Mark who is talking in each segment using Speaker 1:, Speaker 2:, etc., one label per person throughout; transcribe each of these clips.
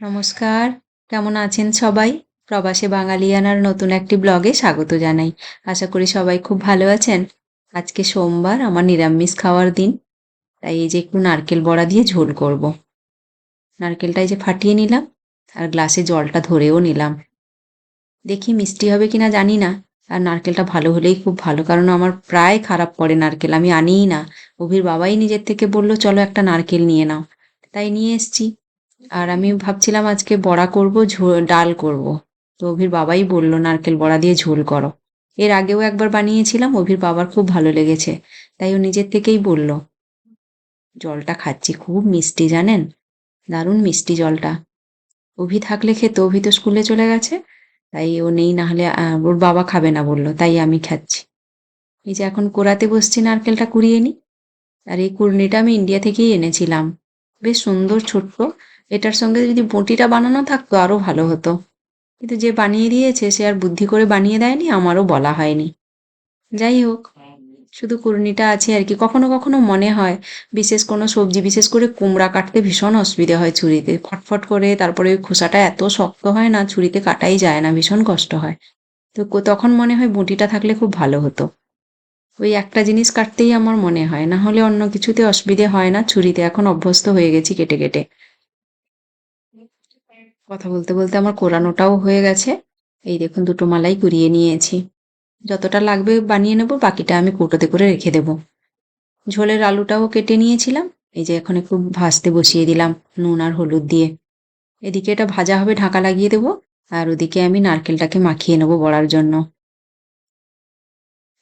Speaker 1: নমস্কার, কেমন আছেন সবাই? প্রবাসে বাঙালিয়ানার নতুন একটি ব্লগে স্বাগত জানাই। আশা করি সবাই খুব ভালো আছেন। আজকে সোমবার, আমার নিরামিষ খাওয়ার দিন। তাই এই যে একটু নারকেল বড়া দিয়ে ঝোল করব। নারকেলটা এই যে ফাটিয়ে নিলাম, আর গ্লাসে জলটা ধরেও নিলাম। দেখি মিষ্টি হবে কিনা জানি না, আর নারকেলটা ভালো হলেই খুব ভালো, কারণ আমার প্রায় খারাপ পড়ে নারকেল, আমি আনিই না। অভির বাবাই নিজের থেকে বলল, চলো একটা নারকেল নিয়ে নাও। তাই নিয়ে এসছি। আর আমি ভাবছিলাম আজকে বড়া করব ডাল করব। তো অভির বাবাই বলল, নারকেল বড়া দিয়ে ঝোল করো। এর আগেও একবার বানিয়েছিলাম, অভির বাবার খুব ভালো লেগেছে। তাই ও নিজের থেকেই বলল, জলটা খাচ্ছি, খুব মিষ্টি, জানেন? দারুণ মিষ্টি জলটা। অভি থাকলে খেত, অভি তো স্কুলে চলে গেছে, তাই ও নেই না হলে ওর বাবা খাবে না বলল, তাই আমি খাচ্ছি। এই যে এখন কোরাতে বসছি, নারকেলটা কুড়িয়ে নি। আর এই কুড়নিটা আমি ইন্ডিয়া থেকেই এনেছিলাম। বেশ সুন্দর, ছোট্ট। এটার সঙ্গে যদি বটিটা বানানো থাকতো আরও ভালো হতো। কিন্তু যে বানিয়ে দিয়েছে, সে আর বুদ্ধি করে বানিয়ে দেয়নি, আমারও বলা হয়নি। যাই হোক, শুধু কুর্নিটা আছে আর কি। কখনো কখনো মনে হয়, বিশেষ কোনো সবজি, বিশেষ করে কুমড়া কাটতে ভীষণ অসুবিধে হয় ছুরিতে। ফটফট করে তারপরে ওই খোসাটা এত শক্ত হয় না, ছুরিতে কাটাই যায় না, ভীষণ কষ্ট হয়। তো তখন মনে হয় বটিটা থাকলে খুব ভালো হতো। ওই একটা জিনিস কাটতেই আমার মনে হয়, না হলে অন্য কিছুতে অসুবিধে হয় না, ছুরিতে। এখন অভ্যস্ত হয়ে গেছি কেটে কেটে। কথা বলতে বলতে আমার কোরানোটাও হয়ে গেছে। এই দেখুন, দুটো মালাই কুড়িয়ে নিয়েছি। যতটা লাগবে বানিয়ে নেব, বাকিটা আমি কৌটোতে করে রেখে দেব। ঝোলের আলুটাও কেটে নিয়েছিলাম। এই যে এখন একটু ভাজতে বসিয়ে দিলাম নুন আর হলুদ দিয়ে। এদিকে এটা ভাজা হবে, ঢাকা লাগিয়ে দেবো। আর ওদিকে আমি নারকেলটাকে মাখিয়ে নেব বড়ার জন্য।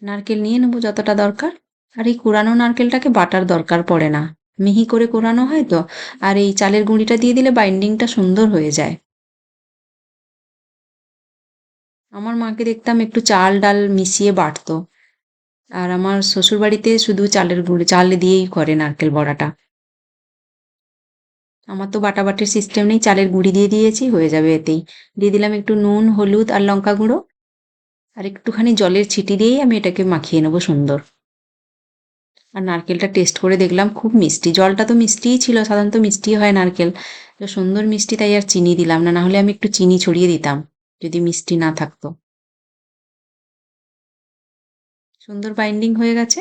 Speaker 1: নারকেল নিয়ে নেব যতটা দরকার। আর এই কুড়ানো নারকেলটাকে বাটার দরকার পড়ে না। মিহি করে কোরানো হয় তো? আর এই চালের গুঁড়িটা দিয়ে দিলে বাইন্ডিংটা সুন্দর হয়ে যায়। আমার মাকে দেখতাম একটু চাল ডাল মিশিয়ে বাটতো। আর আমার শ্বশুর বাড়িতে শুধু চালের গুঁড়ি, চাল দিয়েই করে নারকেল বড়াটা। আমার তো বাটাবাটির সিস্টেম নেই, চালের গুঁড়ি দিয়ে দিয়েছি, হয়ে যাবে এতেই। দিয়ে দিলাম একটু নুন, হলুদ আর লঙ্কা গুঁড়ো। আর একটুখানি জলের ছিটি দিয়েই আমি এটাকে মাখিয়ে নেব সুন্দর। আর নারকেলটা টেস্ট করে দেখলাম, খুব মিষ্টি। জলটা তো মিষ্টিই ছিল, সাধারণত মিষ্টি হয় নারকেল। তো সুন্দর মিষ্টি, তাই আর চিনি দিলাম না, নাহলে আমি একটু চিনি ছড়িয়ে দিতাম, যদি মিষ্টি না থাকতো। সুন্দর বাইন্ডিং হয়ে গেছে।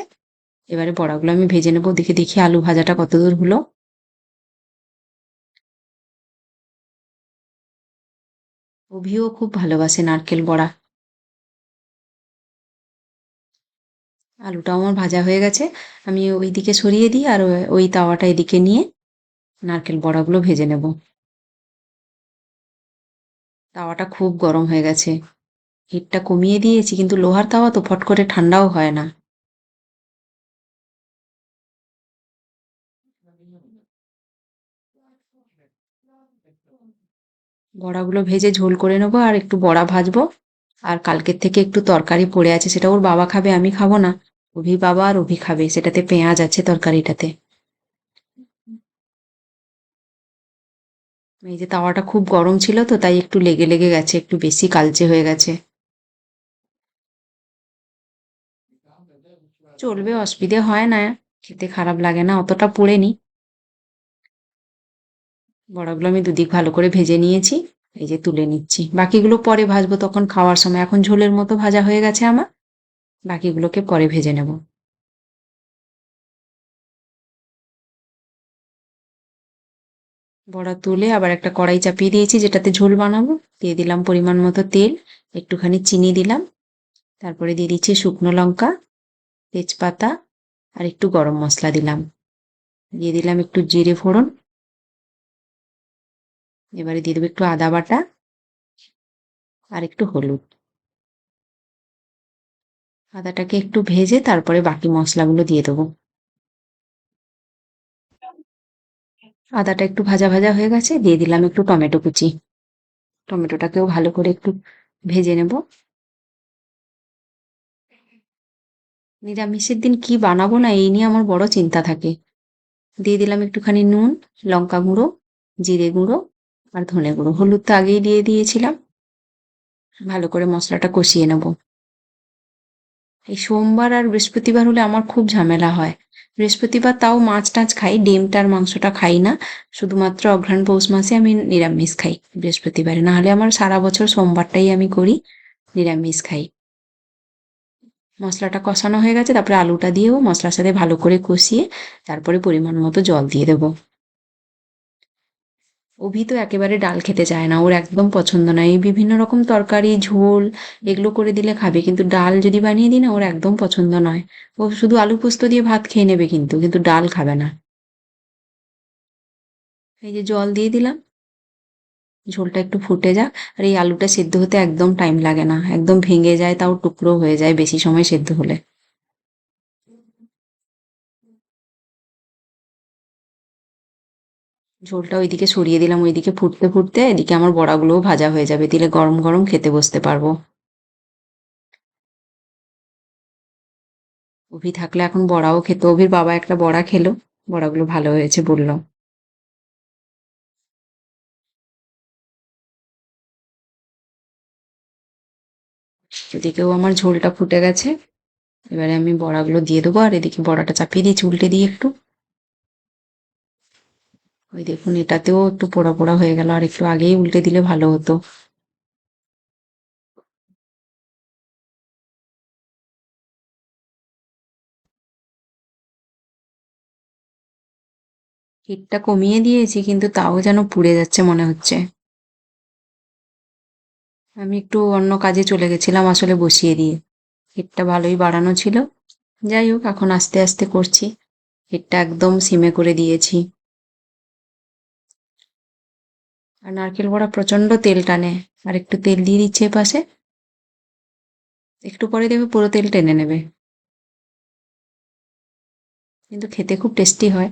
Speaker 1: এবারে বড়াগুলো আমি ভেজে নেব, দেখে দেখি আলু ভাজাটা কত দূর হলো। অভিও খুব ভালোবাসে নারকেল বড়া। আলুটাও আমার ভাজা হয়ে গেছে। আমি ওই দিকে সরিয়ে দিই আর ওই তাওয়াটা এদিকে নিয়ে নারকেল বড়াগুলো ভেজে নেব। তাওয়াটা খুব গরম হয়ে গেছে। হিটটা কমিয়ে দিয়েছি কিন্তু লোহার তাওয়া তো ফট করে ঠান্ডাও হয় না। বড়াগুলো ভেজে ঝোল করে নেব আর একটু বড়া ভাজবো। আর কালকের থেকে একটু তরকারি পড়ে আছে সেটা ওর বাবা খাবে, আমি খাব না। অভি বাবা আর অভি খাবে সেটাতে পেঁয়াজ আছে তরকারিটাতে। এই যে তাওয়াটা খুব গরম ছিল তো, তাই একটু লেগে লেগে গেছে, একটু বেশি কালচে হয়ে গেছে। চলবে, অসুবিধে হয় না, খেতে খারাপ লাগে না, অতটা পড়েনি বড়াগুলো আমি দুদিক ভালো করে ভেজে নিয়েছি, এই যে তুলে নিচ্ছি। বাকিগুলো পরে ভাজবো তখন খাওয়ার সময়, এখন ঝোলের মতো ভাজা হয়ে গেছে আমার। বাকিগুলোকে পরে ভেজে নেব। বড়া তুলে আবার একটা কড়াই চাপিয়ে দিয়েছি, যেটাতে ঝোল বানাবো। দিয়ে দিলাম পরিমাণ মতো তেল, একটুখানি চিনি দিলাম। তারপরে দিয়ে দিচ্ছি শুকনো লঙ্কা, তেজপাতা আর একটু গরম মশলা দিলাম। দিয়ে দিলাম একটু জিরে ফোড়ন। এবারে দিয়ে দেবো একটু আদা বাটা আর একটু হলুদ। আদাটাকে একটু ভেজে তারপরে বাকি মশলাগুলো দিয়ে দেবো। আদাটা একটু ভাজা ভাজা হয়ে গেছে, দিয়ে দিলাম একটু টমেটো কুচি। টমেটোটাকেও ভালো করে একটু ভেজে নেব। নিরামিষের দিন কি বানাবো না, এই নিয়ে আমার বড় চিন্তা থাকে। দিয়ে দিলাম একটুখানি নুন, লঙ্কা গুঁড়ো, জিরে গুঁড়ো আর ধনে গুঁড়ো। হলুদ তো আগেই দিয়ে দিয়েছিলাম। ভালো করে মশলাটা কষিয়ে নেব। এই সোমবার আর বৃহস্পতিবার হলে আমার খুব ঝামেলা হয়। বৃহস্পতিবার তাও মাছ টাছ খাই, ডিমটার মাংসটা খাই না। শুধুমাত্র অঘ্রাণ পৌষ মাসে আমি নিরামিষ খাই বৃহস্পতিবারে। নাহলে আমার সারা বছর সোমবারটাই আমি করি নিরামিষ খাই। মশলাটা কষানো হয়ে গেছে, তারপরে আলুটা দিয়েও মশলার সাথে ভালো করে কষিয়ে তারপরে পরিমাণ মতো জল দিয়ে দেবো। অভি তো একেবারে ডাল খেতে চায় না, ওর একদম পছন্দ নয় এই বিভিন্ন রকম তরকারি, ঝোল, এগুলো করে দিলে খাবে, কিন্তু ডাল যদি বানিয়ে দিই না, ওর একদম পছন্দ নয়। ও শুধু আলু পোস্ত দিয়ে ভাত খেয়ে নেবে কিন্তু কিন্তু ডাল খাবে না। এই যে জল দিয়ে দিলাম। ঝোলটা একটু ফুটে যাক, আর এই আলুটা সেদ্ধ হতে একদম টাইম লাগে না। একদম ভেঙে যায়, তাও টুকরো হয়ে যায় বেশি সময় সেদ্ধ হলে। ঝোলটা ওইদিকে সরিয়ে দিলাম, ওইদিকে ফুটতে ফুটতে এদিকে আমার বড়াগুলোও ভাজা হয়ে যাবে, দিলে গরম গরম খেতে বসতে পারব। অভি থাকলে এখন বড়াও খেত, অভির বাবা একটা বড়া খেলো, বড়াগুলো ভালো হয়েছে বলল। এদিকেও আমার ঝোলটা ফুটে গেছে, এবারে আমি বড়াগুলো দিয়ে দেবো, আর এদিকে বড়াটা চাপিয়ে দিয়েছি উল্টে দিয়ে একটু। ওই দেখুন, এটাতেও একটু পোড়া পোড়া হয়ে গেল, আর একটু আগেই উল্টে দিলে ভালো হতো। হিটটা কমিয়ে দিয়েছি, কিন্তু তাও যেন পুড়ে যাচ্ছে মনে হচ্ছে। আমি একটু অন্য কাজে চলে গেছিলাম আসলে বসিয়ে দিয়ে। হিটটা ভালোই বাড়ানো ছিল। যাই হোক, এখন আস্তে আস্তে করছি। হিটটা একদম সিমে করে দিয়েছি। আর নারকেল বড়া প্রচণ্ড তেল টানে। আর একটু তেল দিয়ে দিচ্ছে পাশে। একটু পরে দেবে পুরো তেল টেনে নেবে। কিন্তু খেতে খুব টেস্টি হয়।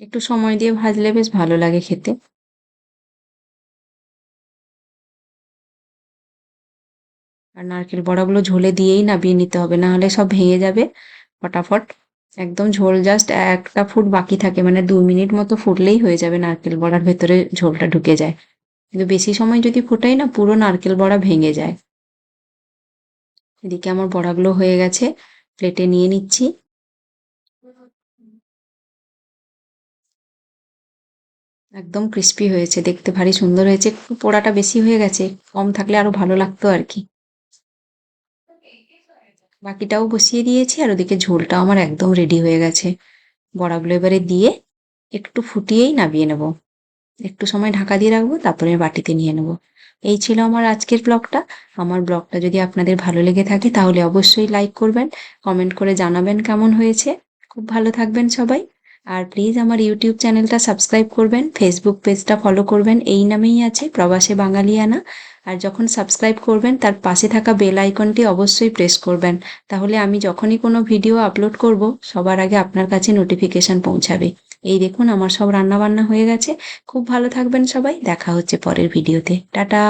Speaker 1: একটু সময় দিয়ে ভাজলে বেশ ভালো লাগে খেতে। আর নারকেল বড়াগুলো ঝোলে দিয়েই নাবিয়ে নিতে হবে, না হলে সব ভেঙে যাবে। ফটাফট। একদম ঝোল জাস্ট একটা ফুট বাকি থাকে মানে দু মিনিট মতো ফুটলেই হয়ে যাবে নারকেল বড়ার ভেতরে ঝোলটা ঢুকে যায়। কিন্তু বেশি সময় যদি ফোটাই না, পুরো নারকেল বড়া ভেঙে যায়। এদিকে আমার বড়াগুলো হয়ে গেছে প্লেটে নিয়ে নিচ্ছি। একদম ক্রিস্পি হয়েছে, দেখতে ভারী সুন্দর হয়েছে, একটু পোড়াটা বেশি হয়ে গেছে, কম থাকলে আরও ভালো লাগতো আর কি। বাকিটাও বসিয়ে দিয়েছি আর ওদিকে ঝোলটাও আমার একদম রেডি হয়ে গেছে। বড়াগুলো এবারে দিয়ে একটু ফুটিয়েই নামিয়ে নেব। একটু সময় ঢাকা দিয়ে রাখব, তারপরে বাটিতে নিয়ে নেব। এই ছিল আমার আজকের ব্লগটা। আমার ব্লগটা যদি আপনাদের ভালো লেগে থাকে তাহলে অবশ্যই লাইক করবেন কমেন্ট করে জানাবেন কেমন হয়েছে। খুব ভালো থাকবেন সবাই। আর প্লিজ আমার ইউটিউব চ্যানেলটা সাবস্ক্রাইব করবেন ফেসবুক পেজটা ফলো করবেন। এই নামেই আছে প্রবাসে বাঙালিয়ানা। আর যখন সাবস্ক্রাইব করবেন, তার পাশে থাকা বেল আইকনটি অবশ্যই প্রেস করবেন। তাহলে আমি যখনই কোনো ভিডিও আপলোড করব, সবার আগে আপনার কাছে নোটিফিকেশান পৌঁছাবে। এই দেখুন, আমার সব রান্না বান্না হয়ে গেছে। খুব ভালো থাকবেন সবাই। দেখা হচ্ছে পরের ভিডিওতে টাটা!